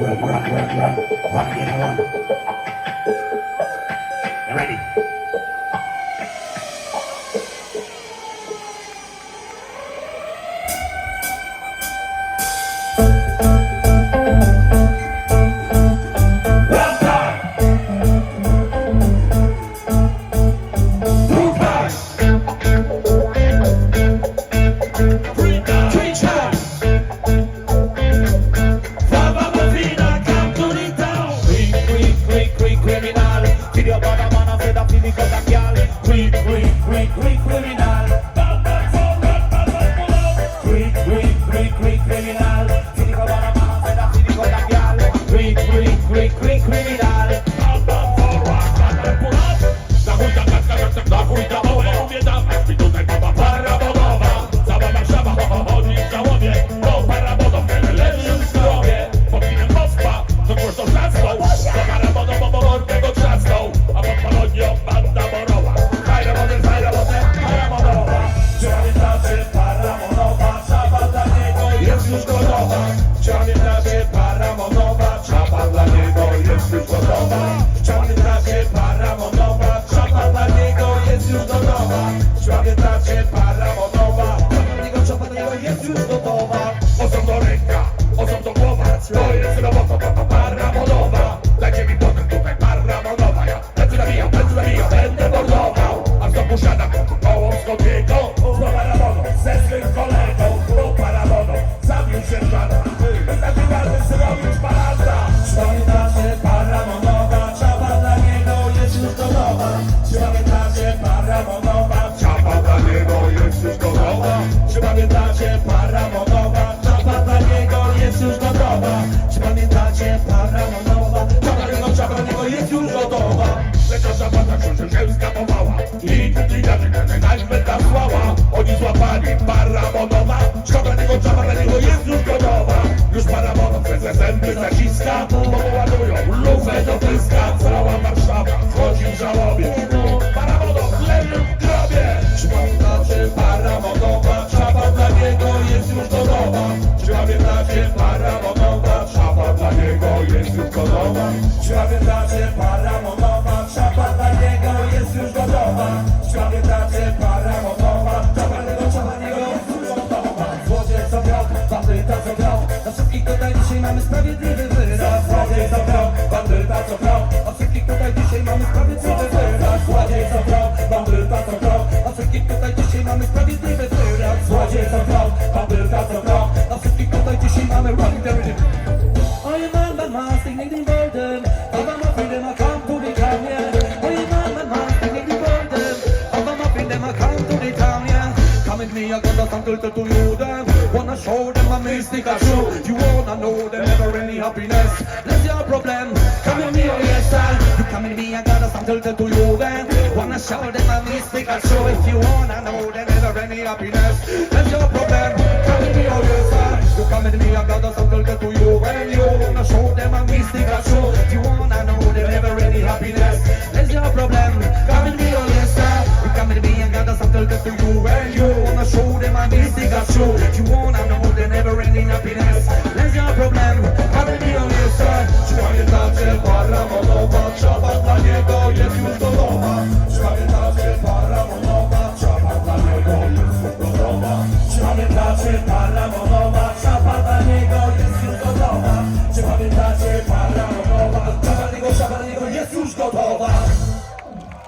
rock, rock, rock, rock, rock it on. You ready? কাছে barra bonova, scopa di gozza barra di the the the. Come with me, I got the song to to you. Wanna show them my mystical show. You wanna know there's never any happiness. That's your problem. Come with me, I got a to tell you. Wanna show them my mystical show. If you wanna know them never any happiness. That's your problem. Come to be on your side. We're to be and got us you and you. Wanna show them I'm easy, got. You wanna know the never ending happiness.